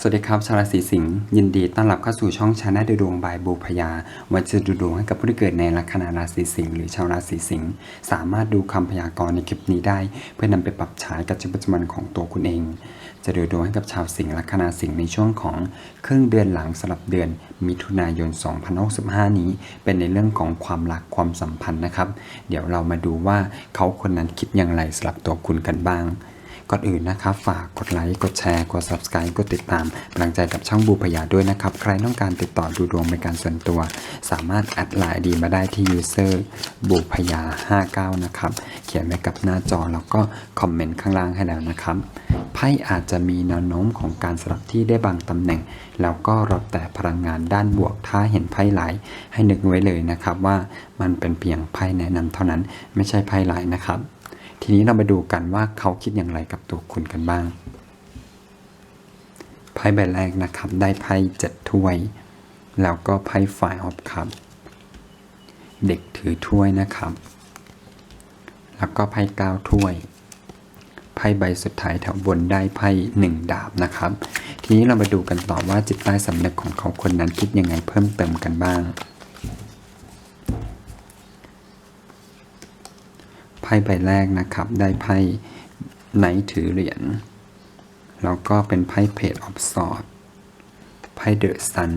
สวัสดีครับชาวราศีสิงห์ยินดีต้อนรับเข้าสู่ช่องชาแนลดูดวงบายบูพยาวันจะดูดวงให้กับผู้ที่เกิดในลัคนาราศีสิงห์หรือชาวราศีสิงห์สามารถดูคำพยากรณ์ในคลิปนี้ได้ เพื่อนำไปปรับใช้กับชีวิตประจำวันของตัวคุณเอง จะดูดวงให้กับชาวสิงห์ลัคนาสิงห์ในช่วงของครึ่งเดือนหลังสลับเดือน มิถุนายน 2065 นี้ เป็นในเรื่องของความรักความสัมพันธ์นะครับ เดี๋ยวเรามาดูว่าเขาคนนั้นคิดอย่างไรสำหรับตัวคุณกันบ้าง ก่อนอื่นนะครับ ฝากกดไลค์กดแชร์กด subscribe กดติดตามกำลังใจกับช่องบูพยาด้วยนะครับ ใครต้องการติดต่อดูดวงเป็นการส่วนตัว สามารถแอดไลน์ดีมาได้ที่ user บูพยา 59 นะครับ เขียนไว้กับหน้าจอแล้วก็คอมเมนต์ข้างล่างให้แล้วนะครับไพ่อาจจะมีแนวโน้มของการสลับที่ได้บางตำแหน่ง แล้วก็รับแต่พลังงานด้านบวกถ้าเห็นไพ่หลายให้นึกไว้เลยนะครับว่ามันเป็นเพียงไพ่แนะนำเท่านั้นไม่ใช่ไพ่หลายนะครับ ทีนี้เรามาดูกันว่าเขาคิดอย่างไรกับตัวคุณกันบ้าง ไพ่ใบแรกนะครับ ได้ไพ่เจ็ดถ้วย แล้วก็ไพ่ฝ่ายออฟคัพเด็กถือถ้วยนะครับ แล้วก็ไพ่เก้าถ้วยไพ่ใบสุดท้ายแถวบนได้ไพ่หนึ่งดาบนะครับ ทีนี้เรามาดูกันต่อว่าจิตใต้สำนึกของเขาคนนั้นคิดยังไงเพิ่มเติมกันบ้าง พ่ใบแรกนะครับ ได้ไพ่ไหนถือเหรียญแล้วก็เป็นไพ่เพจออฟสอดไพ่เดอะซัน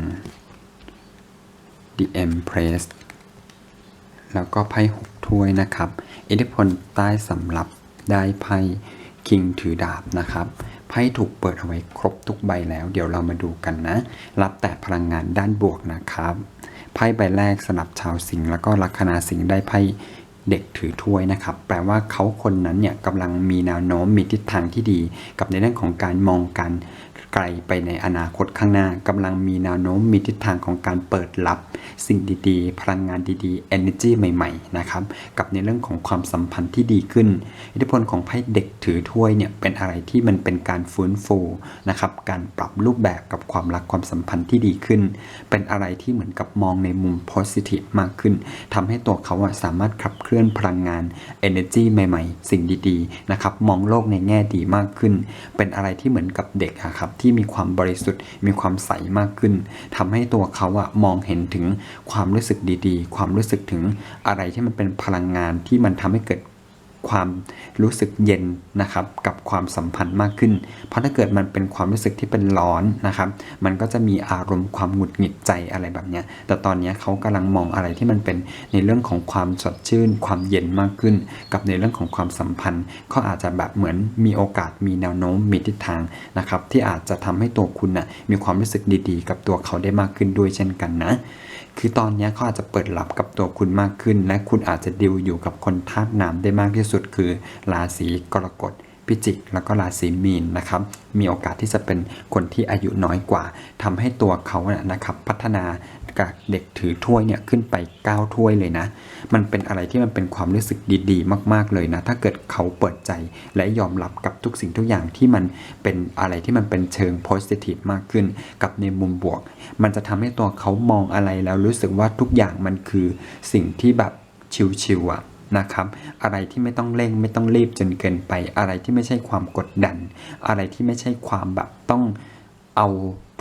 ดีเอ็มเพรสแล้วก็ไพ่หกถ้วยนะครับ อิทธิพลใต้สำรับได้ไพ่คิงถือดาบนะครับ ไพ่ถูกเปิดเอาไว้ครบทุกใบแล้ว เดี๋ยวเรามาดูกันนะ รับแต่พลังงานด้านบวกนะครับ ไพ่ใบแรกสำหรับชาวสิงห์แล้วก็ลัคนาสิงห์ได้ไพ่ เด็กถือถ้วยนะครับ แปลว่าเขาคนนั้นเนี่ยกำลังมีแนวโน้มมีทิศทางที่ดี กับในเรื่องของการมองการไกลไปในอนาคตข้างหน้ากำลังมีแนวโน้มมีทิศทางของการเปิดรับ สิ่งดีๆ พลังงานดีๆ energy ใหม่ๆนะครับกับในเรื่องของความสัมพันธ์ที่ดีขึ้น อิทธิพลของไพ่เด็กถือถ้วยเนี่ยเป็นอะไรที่มันเป็นการฟื้นฟูนะครับการปรับรูปแบบกับความรักความสัมพันธ์ที่ดีขึ้น เป็นอะไรที่เหมือนกับมองในมุม positive มากขึ้นทำให้ตัวเขาอะสามารถขับเคลื่อนพลังงาน energy ใหม่ ๆ สิ่งดีๆนะครับมองโลกในแง่ดีมากขึ้น เป็นอะไรที่เหมือนกับเด็กอะครับที่มีความบริสุทธิ์มีความใสมากขึ้นทำให้ตัวเขาอะมองเห็นถึงความรู้สึกดีๆ ความรู้สึกถึงอะไรที่มันเป็นพลังงานที่มันทำให้เกิด ความรู้สึกเย็นนะครับกับความสัมพันธ์มากขึ้น เพราะถ้าเกิดมันเป็นความรู้สึกที่เป็นร้อนนะครับ มันก็จะมีอารมณ์ความหงุดหงิดใจอะไรแบบเนี้ยแต่ตอนนี้เขากำลังมองอะไรที่มันเป็นในเรื่องของความสดชื่น ความเย็นมากขึ้น กับในเรื่องของความสัมพันธ์เขาอาจจะแบบเหมือนมีโอกาสมีแนวโน้มมีทิศทางนะครับที่อาจจะทำให้ตัวคุณนะ่ะมีความรู้สึกดีๆ กับตัวเขาได้มากขึ้นด้วยเช่นกันนะ คือตอนนี้เขาอาจจะเปิดรับกับตัวคุณมากขึ้น และคุณอาจจะดิวอยู่กับคนธาตุน้ำได้มากที่สุด คือราศีกรกฎพิจิกแล้วก็ราศีมีนนะครับมีโอกาสที่จะเป็นคนที่อายุน้อยกว่าทำให้ตัวเขานะนะครับพัฒนา จากเด็กถือถ้วยเนี่ยขึ้นไป 9 ถ้วยเลยนะ มันเป็นอะไรที่มันเป็นความรู้สึกดีๆ มากๆเลยนะ ถ้าเกิดเขาเปิดใจและยอมรับกับทุกสิ่งทุกอย่างที่มันเป็นอะไรที่มันเป็นเชิงโพสิทีฟมากขึ้น กับในมุมบวก มันจะทำให้ตัวเขามองอะไรแล้วรู้สึกว่าทุกอย่างมันคือสิ่งที่แบบชิวๆอะนะครับ อะไรที่ไม่ต้องเร่งไม่ต้องรีบจนเกินไป อะไรที่ไม่ใช่ความกดดัน อะไรที่ไม่ใช่ความแบบต้องเอา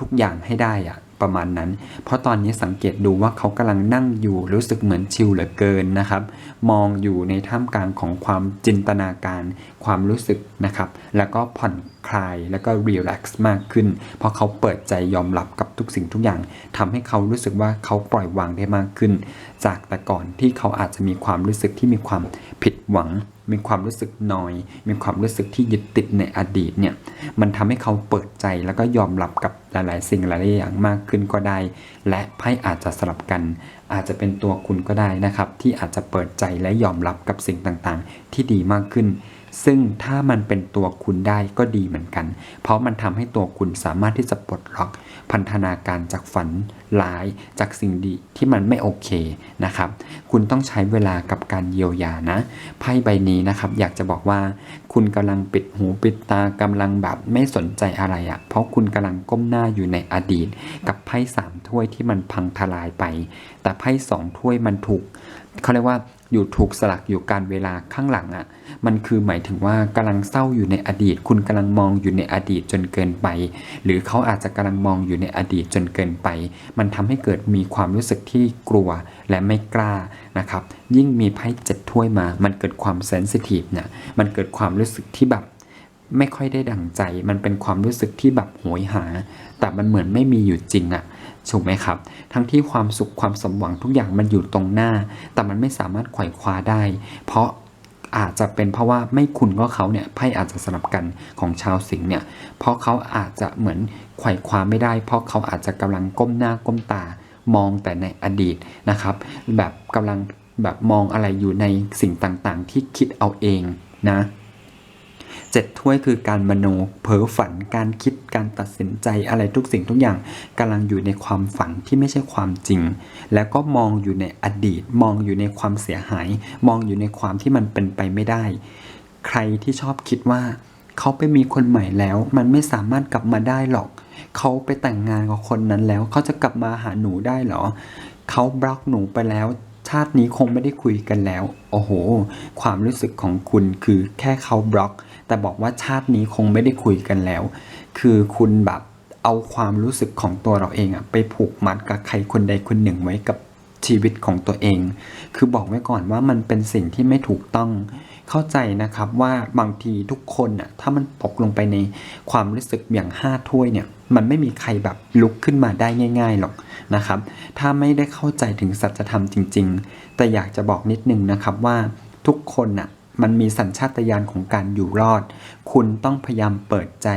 ทุกอย่างให้ได้อะ ประมาณนั้น เพราะตอนนี้สังเกตดูว่าเขากำลังนั่งอยู่รู้สึกเหมือนชิลเหลือเกินนะครับ มองอยู่ในท่ามกลางของความจินตนาการ ความรู้สึกนะครับ แล้วก็ผ่อนคลายแล้วก็รีแลกซ์มากขึ้น เพราะเขาเปิดใจยอมรับกับทุกสิ่งทุกอย่างทำให้เขารู้สึกว่าเขาปล่อยวางได้มากขึ้น จากแต่ก่อนที่เขาอาจจะมีความรู้สึกที่มีความผิดหวัง มีความรู้สึกนอย มีความรู้สึกที่ยึดติดในอดีตเนี่ย มันทำให้เขาเปิดใจแล้วก็ยอมรับกับหลายๆ สิ่งหลายๆอย่างมากขึ้นก็ได้ และไพ่อาจจะสลับกัน อาจจะเป็นตัวคุณก็ได้นะครับ ที่อาจจะเปิดใจและยอมรับกับสิ่งต่างๆ ที่ดีมากขึ้น ซึ่งถ้ามันเป็นตัวคุณได้ก็ดีเหมือนกัน เพราะมันทำให้ตัวคุณสามารถที่จะปลดล็อกพันธนาการจากฝันร้ายจากสิ่งดีที่มันไม่โอเคนะครับ คุณต้องใช้เวลากับการเยียวยานะ ไพ่ใบนี้นะครับ อยากจะบอกว่า คุณกำลังปิดหูปิดตากำลังแบบไม่สนใจอะไรอะ่ะ เพราะคุณกำลังก้มหน้าอยู่ในอดีต กับไพ่สามถ้วยที่มันพังทลายไป แต่ไพ่สองถ้วยมันถูกเขาเรียกว่า อยู่ถูกสลักอยู่การเวลาข้างหลังอะ่ะ มันคือหมายถึงว่ากำลังเศร้าอยู่ในอดีต คุณกำลังมองอยู่ในอดีตจนเกินไป หรือเขาอาจจะกำลังมองอยู่ในอดีตจนเกินไป มันทำให้เกิดมีความรู้สึกที่กลัวและไม่กล้านะครับ ยิ่งมีไพ่เจ็ดถ้วยมา มันเกิดความเซนซิทีฟเนี่ย มันเกิดความรู้สึกที่แบบไม่ค่อยได้ดั่งใจ มันเป็นความรู้สึกที่แบบโหยหา แต่มันเหมือนไม่มีอยู่จริงอะ ถูกไหมครับ ทั้งที่ความสุขความสมหวังทุกอย่างมันอยู่ตรงหน้า แต่มันไม่สามารถไขว่คว้าได้ เพราะอาจจะเป็นเพราะว่าไม่คุณก็เขาเนี่ยไพ่อาจจะสลับกันของชาวสิงห์เนี่ยเพราะเขาอาจจะเหมือนไขว่คว้าไม่ได้ เพราะเขาอาจจะกำลังก้มหน้าก้มตามองแต่ในอดีตนะครับ แบบกำลังแบบมองอะไรอยู่ในสิ่งต่างๆ ที่คิดเอาเองนะ เจ็ดถ้วยคือการมโนเพ้อฝันการคิดการตัดสินใจอะไรทุกสิ่งทุกอย่างกำลังอยู่ในความฝันที่ไม่ใช่ความจริง แล้วก็มองอยู่ในอดีต มองอยู่ในความเสียหาย มองอยู่ในความที่มันเป็นไปไม่ได้ ใครที่ชอบคิดว่าเขาไปมีคนใหม่แล้ว มันไม่สามารถกลับมาได้หรอก เขาไปแต่งงานกับคนนั้นแล้วเขาจะกลับมาหาหนูได้หรอ เขาบล็อกหนูไปแล้ว ชาตินี้คงไม่ได้คุยกันแล้ว โอ้โห ความรู้สึกของคุณคือแค่เขาบล็อก แต่บอกว่าชาตินี้คงไม่ได้คุยกันแล้ว คือคุณแบบเอาความรู้สึกของตัวเราเองอะไปผูกมัดกับใครคนใดคนหนึ่งไว้กับชีวิตของตัวเอง คือบอกไว้ก่อนว่ามันเป็นสิ่งที่ไม่ถูกต้อง เข้าใจนะครับว่าบางทีทุกคนน่ะถ้ามันตกลงไปในความรู้สึกอย่างห้าถ้วยเนี่ย มันไม่มีใครแบบลุกขึ้นมาได้ง่าย ๆหรอกนะครับ ถ้าไม่ได้เข้าใจถึงสัจธรรมจริง ๆ แต่อยากจะบอกนิดนึงนะครับว่าทุกคนน่ะ มันมีสัญชาตญาณของการอยู่รอด คุณต้องพยายามเปิดใจ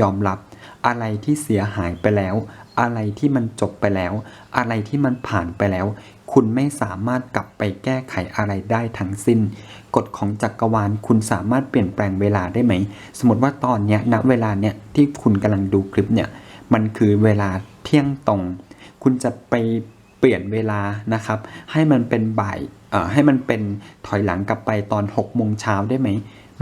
ยอมรับ อะไรที่เสียหายไปแล้ว อะไรที่มันจบไปแล้ว อะไรที่มันผ่านไปแล้ว คุณไม่สามารถกลับไปแก้ไขอะไรได้ทั้งสิ้น กฎของจักรวาลคุณสามารถเปลี่ยนแปลงเวลาได้ไหม สมมติว่าตอนเนี้ยณเวลาเนี้ยที่คุณกำลังดูคลิปเนี่ยมันคือเวลาเที่ยงตรง คุณจะไปเปลี่ยนเวลานะครับ ให้มันเป็นบ่าย ให้มันเป็นถอยหลังกลับไปตอน6กโมงเช้าได้ไหม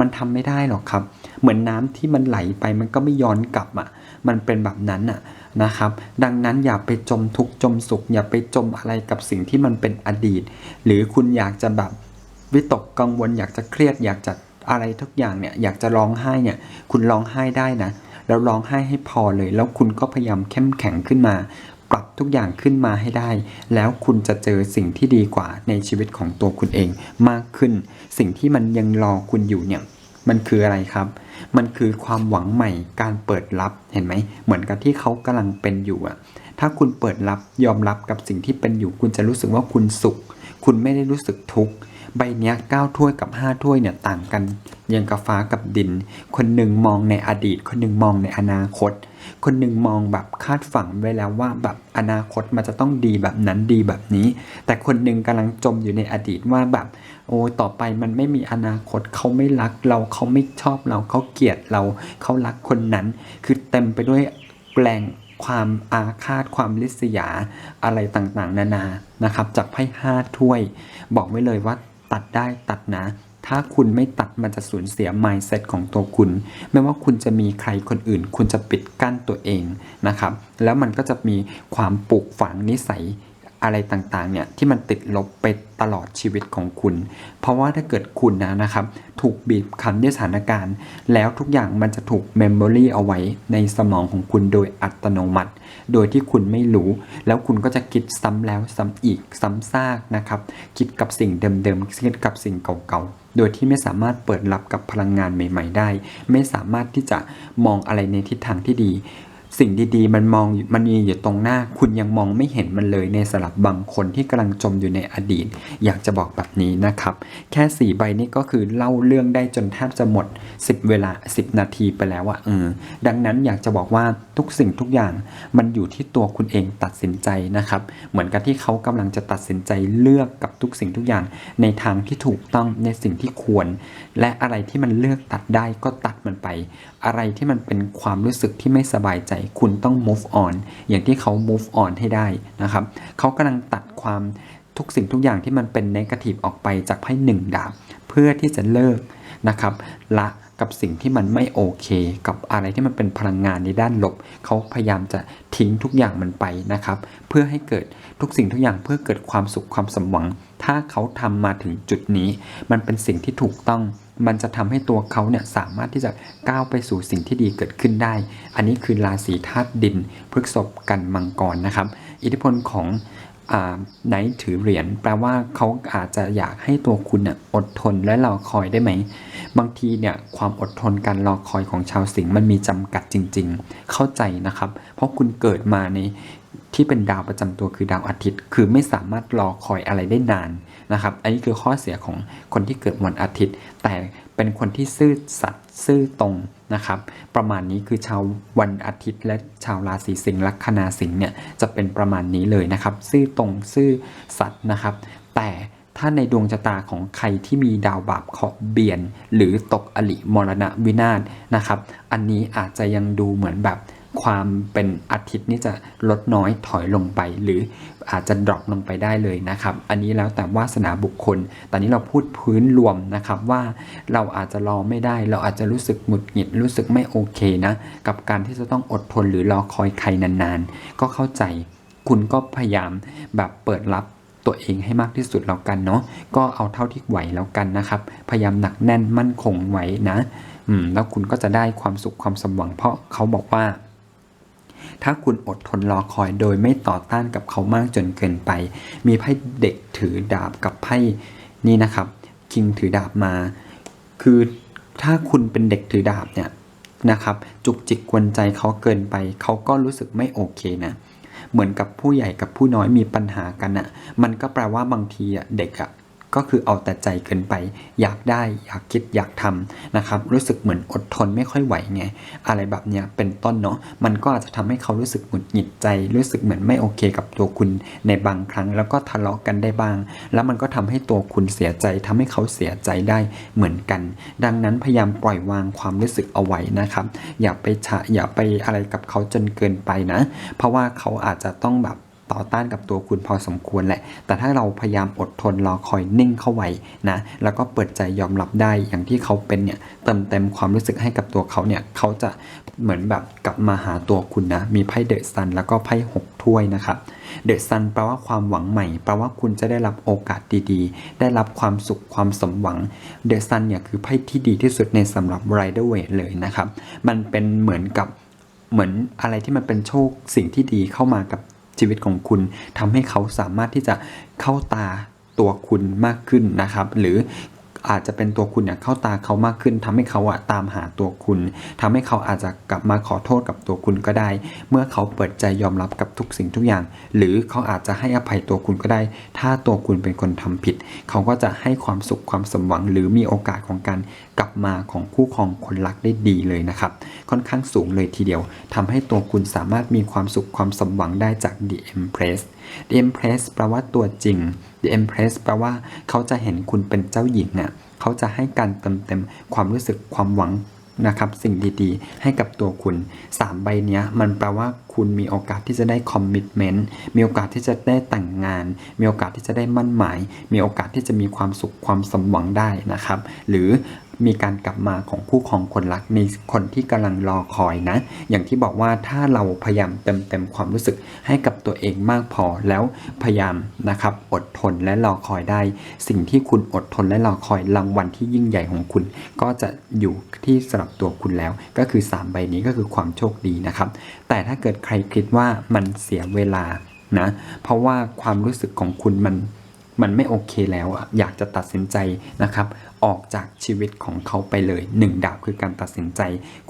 มันทำไม่ได้หรอกครับ เหมือนน้ำที่มันไหลไปมันก็ไม่ย้อนกลับอะ มันเป็นแบบนั้นอะนะครับ ดังนั้นอย่าไปจมทุกข์จมสุข อย่าไปจมอะไรกับสิ่งที่มันเป็นอดีต หรือคุณอยากจะแบบวิตกกังวล อยากจะเครียด อยากจะอะไรทุกอย่างเนี่ย อยากจะร้องไห้เนี่ย คุณร้องไห้ได้นะ แล้วร้องไห้ให้พอเลย แล้วคุณก็พยายามเข้มแข็งขึ้นมา ปรับทุกอย่างขึ้นมาให้ได้ แล้วคุณจะเจอสิ่งที่ดีกว่าในชีวิตของตัวคุณเองมากขึ้น สิ่งที่มันยังรอคุณอยู่เนี่ยมันคืออะไรครับ มันคือความหวังใหม่การเปิดรับเห็นไหม เหมือนกับที่เขากำลังเป็นอยู่อะถ้าคุณเปิดรับยอมรับกับสิ่งที่เป็นอยู่ คุณจะรู้สึกว่าคุณสุข คุณไม่ได้รู้สึกทุกข์ใบเนี้ยเก้าถ้วยกับห้าถ้วยเนี่ยต่างกันยังกับฟ้ากับดิน คนหนึ่งมองในอดีต คนหนึ่งมองในอนาคต คนหนึ่งมองแบบคาดฝังไว้แล้วว่าแบบอนาคตมันจะต้องดีแบบนั้นดีแบบนี้ แต่คนหนึ่งกำลังจมอยู่ในอดีตว่าแบบโอ้ยต่อไปมันไม่มีอนาคตเขาไม่รักเราเขาไม่ชอบเราเขาเกลียดเราเขารักคนนั้น คือเต็มไปด้วยแรงความอาฆาตความลิษยาอะไรต่างๆ นานานะครับจากไพ่ห้าถ้วย บอกไว้เลยว่าตัดได้ตัดนะ ถ้าคุณไม่ตัดมันจะสูญเสีย mindset ของตัวคุณ ไม่ว่าคุณจะมีใครคนอื่น คุณจะปิดกั้นตัวเองนะครับ แล้วมันก็จะมีความปลูกฝังนิสัย อะไรต่างๆเนี่ยที่มันติดลบไปตลอดชีวิตของคุณ เพราะว่าถ้าเกิดคุณนะนะครับถูกบีบคั้นด้วยสถานการณ์ แล้วทุกอย่างมันจะถูกเมมโมรีเอาไว้ในสมองของคุณโดยอัตโนมัติ โดยที่คุณไม่รู้ แล้วคุณก็จะคิดซ้ำแล้วซ้ำอีกซ้ำซากนะครับ คิดกับสิ่งเดิมๆคิดกับสิ่งเก่าๆ โดยที่ไม่สามารถเปิดรับกับพลังงานใหม่ ๆ ได้ ไม่สามารถที่จะมองอะไรในทิศทางที่ดี สิ่งดีๆ มันมองมันมีอยู่ตรงหน้า คุณยังมองไม่เห็นมันเลยในสลับบางคนที่กำลังจมอยู่ในอดีต อยากจะบอกแบบนี้นะครับ แค่สี่ใบนี้ก็คือเล่าเรื่องได้จนแทบจะหมด 10 เวลา 10 นาทีไปแล้วอะเออดังนั้นอยากจะบอกว่าทุกสิ่งทุกอย่างมันอยู่ที่ตัวคุณเองตัดสินใจนะครับ เหมือนกับที่เขากำลังจะตัดสินใจเลือกกับทุกสิ่งทุกอย่าง ในทางที่ถูกต้องในสิ่งที่ควร และอะไรที่มันเลือกตัดได้ก็ตัดมันไป อะไรที่มันเป็นความรู้สึกที่ไม่สบายใจคุณต้อง move on อย่างที่เขา move on ให้ได้นะครับเขากำลังตัดความทุกสิ่งทุกอย่างที่มันเป็น negative ออกไปจากไพ่หนึ่งดาบ เพื่อที่จะเลิกนะครับละกับสิ่งที่มันไม่โอเค กับอะไรที่มันเป็นพลังงานในด้านลบ เขาพยายามจะทิ้งทุกอย่างมันไปนะครับ เพื่อให้เกิดทุกสิ่งทุกอย่างเพื่อเกิดความสุขความสมหวัง ถ้าเขาทำมาถึงจุดนี้ มันเป็นสิ่งที่ถูกต้อง มันจะทำให้ตัวเขาเนี่ยสามารถที่จะก้าวไปสู่สิ่งที่ดีเกิดขึ้นได้ อันนี้คือราศีธาตุดินพฤกษภกันมังกรนะครับ อิทธิพลของไนท์ถือเหรียญแปลว่าเขาอาจจะอยากให้ตัวคุณน่ะอดทนและรอคอยได้ไหม บางทีเนี่ยความอดทนการรอคอยของชาวสิงห์มันมีจำกัดจริง ๆ เข้าใจนะครับ เพราะคุณเกิดมาในที่เป็นดาวประจำตัวคือดาวอาทิตย์ คือไม่สามารถรอคอยอะไรได้นาน นะครับ อันนี้คือข้อเสียของคนที่เกิดวันอาทิตย์ แต่เป็นคนที่ซื่อสัตย์ซื่อตรงนะครับ ประมาณนี้คือชาววันอาทิตย์ และชาวราศีสิงห์ลัคนาสิงห์เนี่ยจะเป็นประมาณนี้เลยนะครับ ซื่อตรงซื่อสัตย์นะครับ แต่ถ้าในดวงชะตาของใครที่มีดาวบาปเคาะเบียน หรือตกอลิมรณะวินาศนะครับ อันนี้อาจจะยังดูเหมือนแบบ ความเป็นอาทิตย์นี่จะลดน้อยถอยลงไป หรืออาจจะดรอปลงไปได้เลยนะครับ อันนี้แล้วแต่วาสนาบุคคล ตอนนี้เราพูดพื้นรวมนะครับว่าเราอาจจะรอไม่ได้ เราอาจจะรู้สึกหงุดหงิดรู้สึกไม่โอเคนะ กับการที่จะต้องอดทนหรือรอคอยใครนานๆ ก็เข้าใจคุณก็พยายามแบบเปิดรับตัวเองให้มากที่สุดแล้วกันเนาะก็เอาเท่าที่ไหวแล้วกันนะครับ พยายามหนักแน่นมั่นคงไว้นะ อืมแล้วคุณก็จะได้ความสุขความสมหวังเพราะเขาบอกว่า ถ้าคุณอดทนรอคอยโดยไม่ต่อต้านกับเขามากจนเกินไป มีไพ่เด็กถือดาบกับไพ่นี่นะครับ คิงถือดาบมา คือถ้าคุณเป็นเด็กถือดาบเนี่ยนะครับจุกจิกกวนใจเขาเกินไป เขาก็รู้สึกไม่โอเคนะ เหมือนกับผู้ใหญ่กับผู้น้อยมีปัญหากันอะ่ะ มันก็แปลว่าบางทีอะเด็กอะ ก็คือเอาแต่ใจเกินไป อยากได้อยากคิดอยากทำนะครับ รู้สึกเหมือนอดทนไม่ค่อยไหวไง อะไรแบบเนี้ยเป็นต้นเนาะมันก็อาจจะทำให้เขารู้สึกหงุดหงิดใจ รู้สึกเหมือนไม่โอเคกับตัวคุณในบางครั้ง แล้วก็ทะเลาะกันได้บ้าง แล้วมันก็ทำให้ตัวคุณเสียใจทำให้เขาเสียใจได้เหมือนกัน ดังนั้นพยายามปล่อยวางความรู้สึกเอาไว้นะครับ อย่าไปฉะอย่าไปอะไรกับเขาจนเกินไปนะ เพราะว่าเขาอาจจะต้องแบบ ต่อต้านกับตัวคุณพอสมควรแหละ แต่ถ้าเราพยายามอดทนรอคอยนิ่งเข้าไว้นะ แล้วก็เปิดใจยอมรับได้อย่างที่เขาเป็นเนี่ยเติมเต็มความรู้สึกให้กับตัวเขาเนี่ยเขาจะเหมือนแบบกลับมาหาตัวคุณนะ มีไพ่เดอะซันแล้วก็ไพ่หกถ้วยนะครับ เดอะซันแปลว่าความหวังใหม่ แปลว่าคุณจะได้รับโอกาสดีๆ ได้รับความสุขความสมหวัง เดอะซันเนี่ยคือไพ่ที่ดีที่สุดในสำหรับไรเดอร์เวทเลยนะครับ มันเป็นเหมือนกับเหมือนอะไรที่มันเป็นโชคสิ่งที่ดีเข้ามากับ ชีวิตของคุณทำให้เขาสามารถที่จะเข้าตาตัวคุณมากขึ้นนะครับ หรือ อาจจะเป็นตัวคุณเนี่ยเข้าตาเขามากขึ้นทำให้เขาอะตามหาตัวคุณทำให้เขาอาจจะกลับมาขอโทษกับตัวคุณก็ได้ เมื่อเขาเปิดใจยอมรับกับทุกสิ่งทุกอย่าง หรือเขาอาจจะให้อภัยตัวคุณก็ได้ ถ้าตัวคุณเป็นคนทำผิด เขาก็จะให้ความสุขความสมหวัง หรือมีโอกาสของการกลับมาของคู่ครองคนรักได้ดีเลยนะครับ ค่อนข้างสูงเลยทีเดียวทำให้ตัวคุณสามารถมีความสุขความสมหวังได้จาก The Empress The Empress แปลว่าตัวจริง The Empress แปลว่าเขาจะเห็นคุณเป็นเจ้าหญิงอะเขาจะให้การเติมเต็มความรู้สึกความหวังนะครับสิ่งดีๆ ให้กับตัวคุณ 3 ใบเนี้ยมันแปลว่าคุณมีโอกาสที่จะได้คอมมิชเมนต์มีโอกาสที่จะได้แต่งงาน มีโอกาสที่จะได้มั่นหมาย มีโอกาสที่จะมีความสุขความสมหวังได้นะครับ หรือ มีการกลับมาของคู่ของคนรักในคนที่กำลังรอคอยนะ อย่างที่บอกว่าถ้าเราพยายามเต็มเต็มความรู้สึกให้กับตัวเองมากพอแล้วพยายามนะครับอดทนและรอคอยได้ สิ่งที่คุณอดทนและรอคอยรางวัลที่ยิ่งใหญ่ของคุณ ก็จะอยู่ที่สำหรับตัวคุณแล้ว ก็คือ 3 ใบนี้ก็คือความโชคดีนะครับ แต่ถ้าเกิดใครคิดว่ามันเสียเวลานะ เพราะว่าความรู้สึกของคุณมัน มันไม่โอเคแล้วอะอยากจะตัดสินใจนะครับ ออกจากชีวิตของเขาไปเลยหนึ่งดาบคือการตัดสินใจ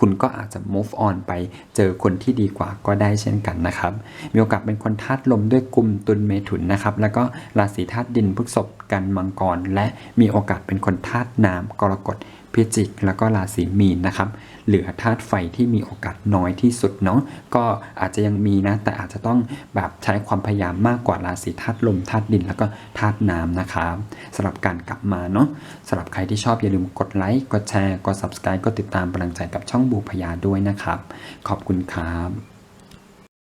คุณก็อาจจะ move on ไปเจอคนที่ดีกว่าก็ได้เช่นกันนะครับ มีโอกาสเป็นคนธาตุลมด้วยกลุ่มตุลเมถุนนะครับ แล้วก็ราศีธาตุดินพฤษบกันมังกร และมีโอกาสเป็นคนธาตุน้ำกรกฎ พิจิก แล้วก็ราศีมีนนะครับ เหลือธาตุไฟที่มีโอกาสน้อยที่สุดเนาะก็อาจจะยังมีนะ แต่อาจจะต้องแบบใช้ความพยายามมากกว่าราศีธาตุลมธาตุดิน แล้วก็ธาตุน้ำนะครับสำหรับการกลับมาเนาะสำหรับใครที่ชอบอย่าลืมกดไลค์กดแชร์กด subscribe กดติดตามกำลังใจกับช่องบูพยาด้วยนะครับ ขอบคุณครับ